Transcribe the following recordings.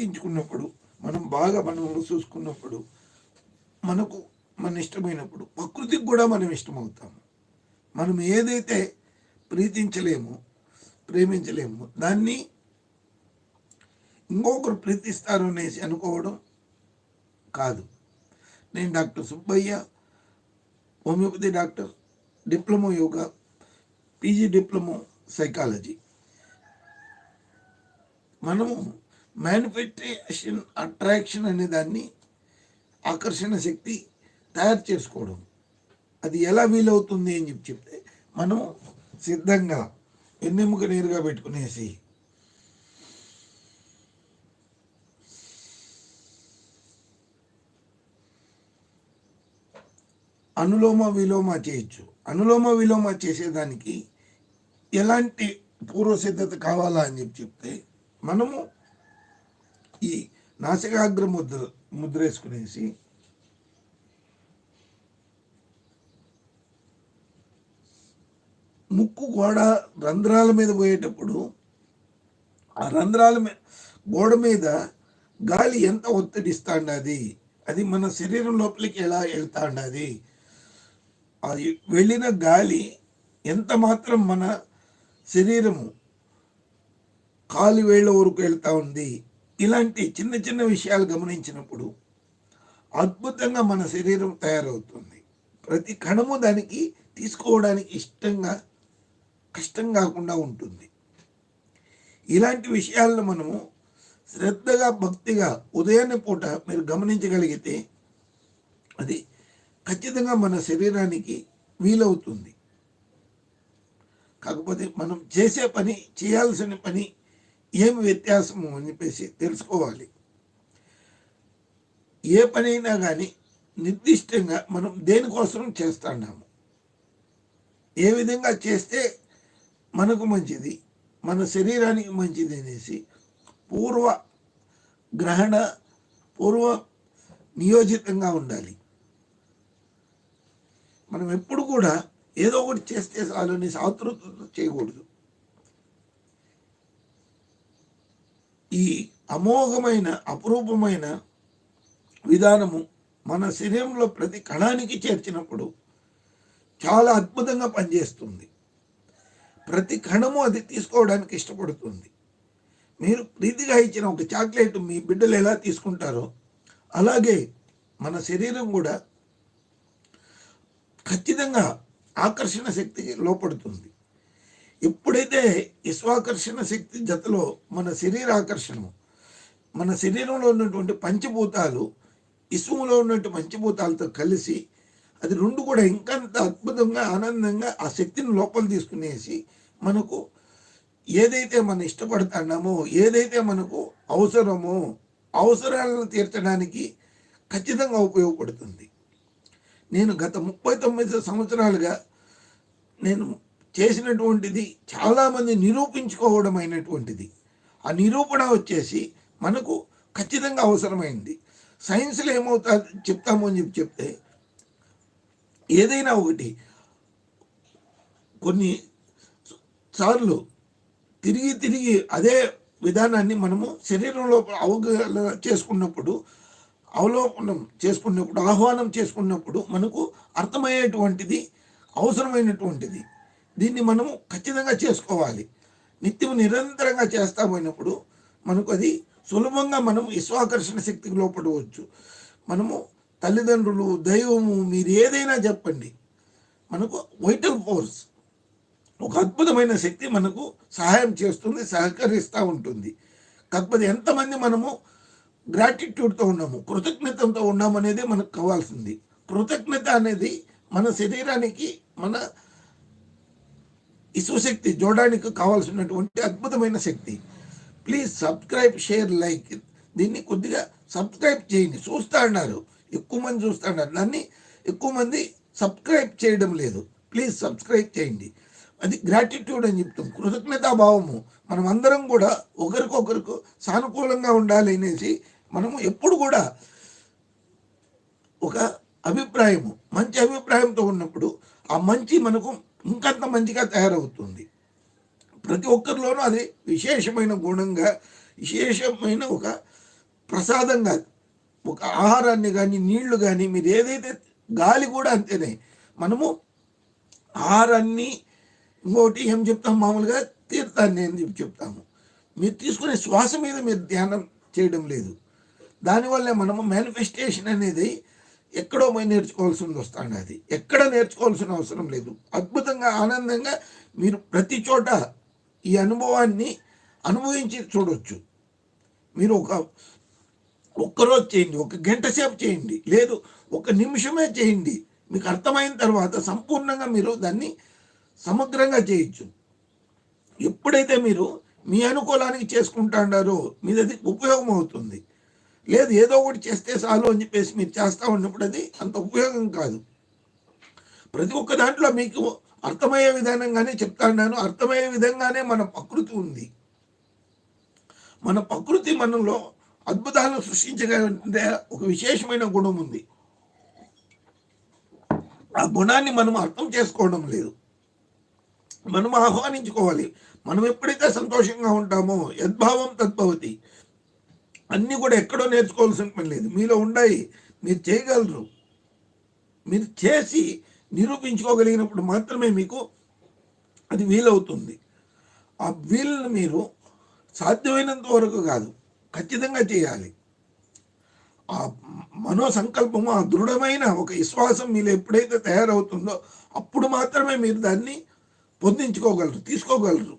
విధించుకున్నప్పుడు మనం బాగా మనం చూసుకున్నప్పుడు మనకు మన ఇష్టమైనప్పుడు ప్రకృతికి కూడా మనం ఇష్టమవుతాము. మనం ఏదైతే ప్రీతించలేము ప్రేమించలేము దాన్ని ఇంకొకరు ప్రీతిస్తారు అనేసి అనుకోవడం కాదు. నేను doctor Subbaiah homeopathy doctor diploma yoga PG diploma psychology. మనము మ్యానిఫెస్టేషన్ అట్రాక్షన్ అనే దాన్ని ఆకర్షణ శక్తి తయారు చేసుకోవడం. అది ఎలా వీలవుతుంది అని చెప్పి చెప్తే మనము సిద్ధంగా ఎన్నెముక నేరుగా పెట్టుకునేసి అనులోమ విలోమ చేయొచ్చు. అనులోమ విలోమ చేసేదానికి ఎలాంటి పూర్వ సిద్ధత కావాలా అని చెప్పి చెప్తే మనము ఈ నాసికాగ్ర ముద్ర ముద్ర వేసుకునేసి ముక్కు గోడ రంధ్రాల మీద పోయేటప్పుడు ఆ రంధ్రాల మీద గోడ మీద గాలి ఎంత ఒత్తిడి ఇస్తాండది? అది మన శరీరం లోపలికి ఎలా వెళ్తాండది? అది వెళ్ళిన గాలి ఎంత మాత్రం మన శరీరము కాలు వేళ్ళ వరకు వెళ్తా ఉంది? ఇలాంటి చిన్న చిన్న విషయాలు గమనించినప్పుడు అద్భుతంగా మన శరీరం తయారవుతుంది. ప్రతి కణము దానికి తీసుకోవడానికి ఇష్టంగా కష్టం కాకుండా ఉంటుంది. ఇలాంటి విషయాలను మనము శ్రద్ధగా భక్తిగా ఉదయాన్నే పూట మీరు గమనించగలిగితే అది ఖచ్చితంగా మన శరీరానికి వీలవుతుంది. కాకపోతే మనం చేసే పని చేయాల్సిన పని ఏమి వ్యత్యాసము అని చెప్పేసి తెలుసుకోవాలి. ఏ పనైనా కానీ నిర్దిష్టంగా మనం దేనికోసం చేస్తున్నాము? ఏ విధంగా చేస్తే మనకు మంచిది మన శరీరానికి మంచిది అనేసి పూర్వ గ్రహణ పూర్వ నియోజితంగా ఉండాలి. మనం ఎప్పుడు కూడా ఏదో ఒకటి చేస్తే చాలని ఆతృతతో చేయకూడదు. ఈ అమోఘమైన అపురూపమైన విధానము మన శరీరంలో ప్రతి కణానికి చేర్చినప్పుడు చాలా అద్భుతంగా పనిచేస్తుంది. ప్రతి కణము అది తీసుకోవడానికి ఇష్టపడుతుంది. మీరు ప్రీతిగా ఇచ్చిన ఒక చాక్లెట్ మీ బిడ్డలు ఎలా తీసుకుంటారో అలాగే మన శరీరం కూడా ఖచ్చితంగా ఆకర్షణ శక్తి లోపడుతుంది. ఎప్పుడైతే విశ్వాకర్షణ శక్తి జతలో మన శరీరాకర్షణము మన శరీరంలో ఉన్నటువంటి పంచభూతాలు ఇసుములో ఉన్నటువంటి పంచభూతాలతో కలిసి అది రెండు కూడా ఇంకంత అద్భుతంగా ఆనందంగా ఆ శక్తిని లోపల తీసుకునేసి మనకు ఏదైతే మనం ఇష్టపడుతున్నామో ఏదైతే మనకు అవసరమో అవసరాలను తీర్చడానికి ఖచ్చితంగా ఉపయోగపడుతుంది. నేను గత ముప్పై తొమ్మిది సంవత్సరాలుగా నేను చేసినటువంటిది చాలామంది నిరూపించుకోవడం అయినటువంటిది ఆ నిరూపణ వచ్చేసి మనకు ఖచ్చితంగా అవసరమైంది. సైన్స్లో ఏమవుతా చెప్తాము అని చెప్పి చెప్తే ఏదైనా ఒకటి కొన్ని సార్లు తిరిగి తిరిగి అదే విధానాన్ని మనము శరీరంలో అవగాహన చేసుకున్నప్పుడు అవలోకనం చేసుకున్నప్పుడు ఆహ్వానం చేసుకున్నప్పుడు మనకు అర్థమయ్యేటువంటిది అవసరమైనటువంటిది. దీన్ని మనము ఖచ్చితంగా చేసుకోవాలి. నిత్యం నిరంతరంగా చేస్తా పోయినప్పుడు మనకు అది సులభంగా మనం విశ్వాకర్షణ శక్తికి లోపడవచ్చు. మనము తల్లిదండ్రులు దైవము మీరు ఏదైనా చెప్పండి. మనకు వైటల్ ఫోర్స్ ఒక అద్భుతమైన శక్తి మనకు సహాయం చేస్తుంది సహకరిస్తూ ఉంటుంది. కాకపోతే ఎంతమంది మనము గ్రాటిట్యూడ్తో ఉన్నాము కృతజ్ఞతతో ఉన్నామనేది మనకు కావాల్సింది. కృతజ్ఞత అనేది మన శరీరానికి మన ఇసుశక్తి చూడడానికి కావాల్సినటువంటి అద్భుతమైన శక్తి. ప్లీజ్ సబ్స్క్రైబ్ షేర్ లైక్ దీన్ని కొద్దిగా సబ్స్క్రైబ్ చేయండి. చూస్తా అన్నారు. ఎక్కువ మంది చూస్తా ఉన్నారు దాన్ని ఎక్కువ మంది సబ్స్క్రైబ్ చేయడం లేదు. ప్లీజ్ సబ్స్క్రైబ్ చేయండి. అది గ్రాటిట్యూడ్ అని చెప్తాం. కృతజ్ఞతాభావము మనం అందరం కూడా ఒకరికొకరికి సానుకూలంగా ఉండాలి అనేసి మనము ఎప్పుడు కూడా ఒక అభిప్రాయము మంచి అభిప్రాయంతో ఉన్నప్పుడు ఆ మంచి మనకు ఇంకంత మంచిగా తయారవుతుంది. ప్రతి ఒక్కరిలోనూ అది విశేషమైన గుణంగా విశేషమైన ఒక ప్రసాదంగా ఒక ఆహారాన్ని కానీ నీళ్ళు కానీ మీరు ఏదైతే గాలి కూడా అంతేనే. మనము ఆహారాన్ని ఇంకోటి ఏం చెప్తాం? మామూలుగా తీర్థాన్ని అని చెప్పి చెప్తాము. మీరు తీసుకునే శ్వాస మీద మీరు ధ్యానం చేయడం లేదు. దానివల్ల మనము మేనిఫెస్టేషన్ అనేది ఎక్కడో పోయి నేర్చుకోవాల్సింది వస్తాను అది. ఎక్కడ నేర్చుకోవాల్సిన అవసరం లేదు. అద్భుతంగా ఆనందంగా మీరు ప్రతి చోట ఈ అనుభవాన్ని అనుభవించి చూడొచ్చు. మీరు ఒక ఒక్కరోజు చేయండి ఒక గంట సేపు చేయండి లేదు ఒక నిమిషమే చేయండి. మీకు అర్థమైన తర్వాత సంపూర్ణంగా మీరు దాన్ని సమగ్రంగా చేయొచ్చు. ఎప్పుడైతే మీరు మీ అనుకూలానికి చేసుకుంటాడారో మీది అది ఉపయోగం అవుతుంది. లేదు ఏదో ఒకటి చేస్తే చాలు అని చెప్పేసి మీరు చేస్తూ ఉన్నప్పుడు అది అంత ఉపయోగం కాదు. ప్రతి ఒక్క దాంట్లో మీకు అర్థమయ్యే విధానంగానే చెప్తాను అర్థమయ్యే విధంగానే మన ప్రకృతి ఉంది. మన ప్రకృతి మనలో అద్భుతాలను సృష్టించగలిగే ఒక విశేషమైన గుణం ఉంది. ఆ గుణాన్ని మనం అర్థం చేసుకోవడం లేదు. మనం ఆహ్వానించుకోవాలి. మనం ఎప్పుడైతే సంతోషంగా ఉంటామో యద్భావం తద్భవతి. అన్నీ కూడా ఎక్కడో నేర్చుకోవాల్సిన పని లేదు. మీలో ఉండాయి. మీరు చేయగలరు. మీరు చేసి నిరూపించుకోగలిగినప్పుడు మాత్రమే మీకు అది వీలవుతుంది. ఆ వీలును మీరు సాధ్యమైనంత వరకు కాదు ఖచ్చితంగా చేయాలి. ఆ మనో సంకల్పము ఆ దృఢమైన ఒక విశ్వాసం మీలో ఎప్పుడైతే తయారవుతుందో అప్పుడు మాత్రమే మీరు దాన్ని పొందించుకోగలరు తీసుకోగలరు.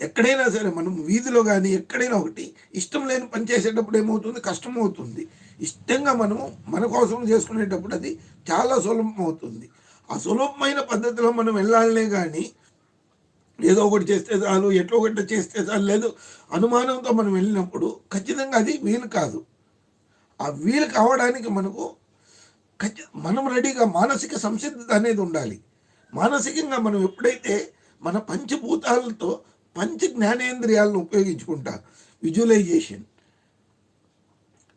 ఎక్కడైనా సరే మనం వీధిలో కానీ ఎక్కడైనా ఒకటి ఇష్టం లేని పని చేసేటప్పుడు ఏమవుతుంది? కష్టం అవుతుంది ఇష్టంగా మనము మన కోసం చేసుకునేటప్పుడు అది చాలా సులభం అవుతుంది ఆ సులభమైన పద్ధతిలో మనం వెళ్ళాలనే కానీ ఏదో ఒకటి చేస్తే చాలు ఎట్లా ఒకటి చేస్తే చాలు లేదు అనుమానంతో మనం వెళ్ళినప్పుడు ఖచ్చితంగా అది వీలు కాదు. ఆ వీలు కావడానికి మనకు ఖచ్చి మనం రెడీగా మానసిక సంసిద్ధత అనేది ఉండాలి. మానసికంగా మనం ఎప్పుడైతే మన పంచభూతాలతో పంచ జ్ఞానేంద్రియాలను ఉపయోగించుకుంటా. విజువలైజేషన్.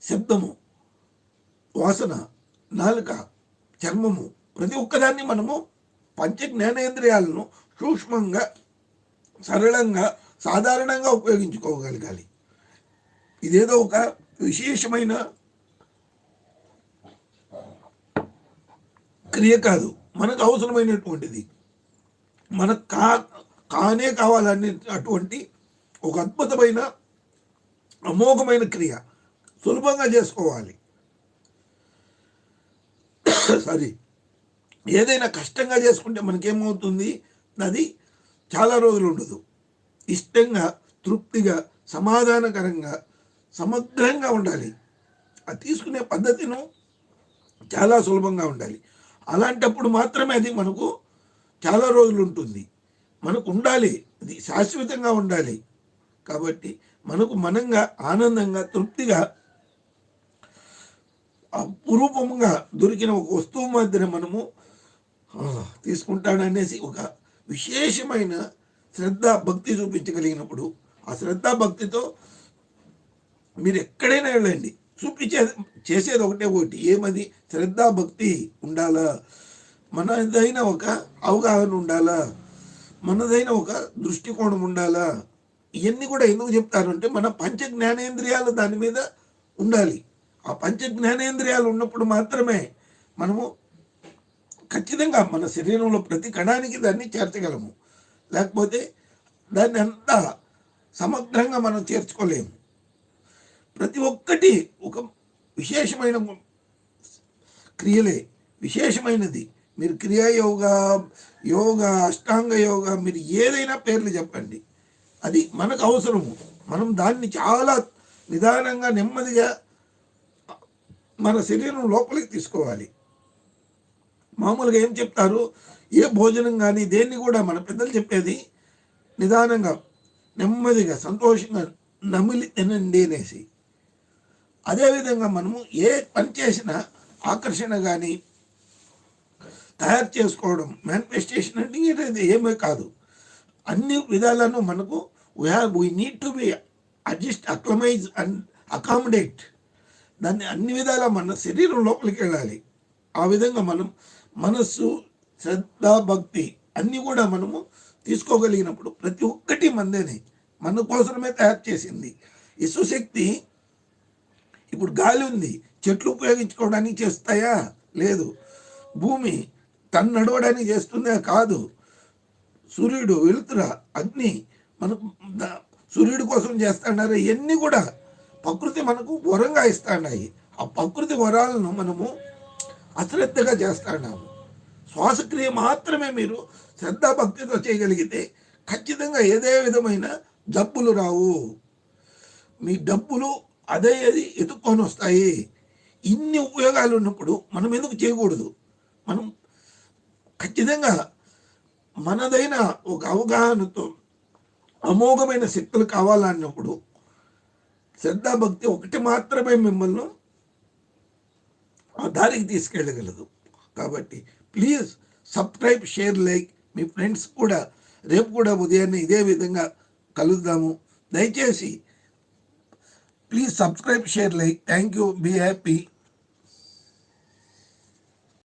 శబ్దము. వాసన. నాలుక. చర్మము. ప్రతి ఒక్కదాన్ని మనము పంచ జ్ఞానేంద్రియాలను సూక్ష్మంగా సరళంగా సాధారణంగా ఉపయోగించుకోగలగాలి. ఇదేదో ఒక విశేషమైన క్రియ కాదు. మనకు అవసరమైనటువంటిది. మనకు కా కానే కావాలని అటువంటి ఒక అద్భుతమైన అమోఘమైన క్రియ సులభంగా చేసుకోవాలి. సారీ ఏదైనా కష్టంగా చేసుకుంటే మనకేమవుతుంది? అది చాలా రోజులు ఉండదు. ఇష్టంగా తృప్తిగా సమాధానకరంగా సమగ్రంగా ఉండాలి. అది తీసుకునే పద్ధతిను చాలా సులభంగా ఉండాలి. అలాంటప్పుడు మాత్రమే అది మనకు చాలా రోజులు ఉంటుంది. మనకు ఉండాలి అది శాశ్వతంగా ఉండాలి. కాబట్టి మనకు మనంగా ఆనందంగా తృప్తిగా అపురూపంగా దొరికిన ఒక వస్తువు మధ్యన మనము తీసుకుంటాడనేసి ఒక విశేషమైన శ్రద్ధ భక్తి చూపించగలిగినప్పుడు ఆ శ్రద్ధ భక్తితో మీరు ఎక్కడైనా వెళ్ళండి. చూపించే చేసేది ఒకటే ఒకటి. ఏమది? శ్రద్ధ భక్తి ఉండాలా? మనదైన ఒక అవగాహన ఉండాలా? మనదైన ఒక దృష్టికోణం ఉండాలా? ఇవన్నీ కూడా ఎందుకు చెప్తారంటే మన పంచ జ్ఞానేంద్రియాలు దాని మీద ఉండాలి. ఆ పంచ జ్ఞానేంద్రియాలు ఉన్నప్పుడు మాత్రమే మనము ఖచ్చితంగా మన శరీరంలో ప్రతి కణానికి దాన్ని చేర్చగలము. లేకపోతే దాన్ని అంతా సమగ్రంగా మనం చేర్చుకోలేము. ప్రతి ఒక్కటి ఒక విశేషమైన క్రియలే విశేషమైనది. మీరు క్రియాయోగ యోగ అష్టాంగ యోగ మీరు ఏదైనా పేర్లు చెప్పండి. అది మనకు అవసరము. మనం దాన్ని చాలా నిదానంగా నెమ్మదిగా మన శరీరం లోపలికి తీసుకోవాలి. మామూలుగా ఏం చెప్తారు? ఏ భోజనం కానీ దేన్ని కూడా మన పెద్దలు చెప్పేది నిదానంగా నెమ్మదిగా సంతోషంగా నమిలి తినండి అనేసి. అదేవిధంగా మనము ఏ పని చేసినా ఆకర్షణ కానీ తయారు చేసుకోవడం మేనిఫెస్టేషన్ అంటే ఇది ఏమీ కాదు. అన్ని విధాలను మనకు we have we need to be adjust acclimatise and accommodate దాన్ని అన్ని విధాలా మన శరీరం లోపలికి వెళ్ళాలి. ఆ విధంగా మనం మనస్సు శ్రద్ధ భక్తి అన్నీ కూడా మనము తీసుకోగలిగినప్పుడు ప్రతి ఒక్కటి మందేనే మన కోసమే తయారు చేసింది. ఇసుశక్తి ఇప్పుడు గాలి ఉంది. చెట్లు ఉపయోగించుకోవడానికి చేస్తాయా? లేదు. భూమి తను నడవడానికి చేస్తుందా కాదు. సూర్యుడు వెలుతుర అగ్ని మనకు సూర్యుడి కోసం చేస్తాడారు. ఇవన్నీ కూడా ప్రకృతి మనకు వరంగా ఇస్తాడాయి. ఆ ప్రకృతి వరాలను మనము అశ్రద్ధగా చేస్తాడాము. శ్వాసక్రియ మాత్రమే మీరు శ్రద్ధాభక్తితో చేయగలిగితే ఖచ్చితంగా ఏదే విధమైన జబ్బులు రావు. మీ డబ్బులు అదే అది ఎదుక్కొని వస్తాయి. ఇన్ని ఉపయోగాలు ఉన్నప్పుడు మనం ఎందుకు చేయకూడదు? మనం ఖచ్చితంగా మనదైన ఒక అవగాహనతో అమోఘమైన శక్తులు కావాలన్నప్పుడు శ్రద్ధాభక్తి ఒకటి మాత్రమే మిమ్మల్ని ఆ దారికి తీసుకెళ్ళగలదు. కాబట్టి ప్లీజ్ సబ్స్క్రైబ్ షేర్ లైక్ మీ ఫ్రెండ్స్ కూడా రేపు కూడా ఉదయాన్నే ఇదే విధంగా కలుద్దాము. దయచేసి please subscribe share like thank you be happy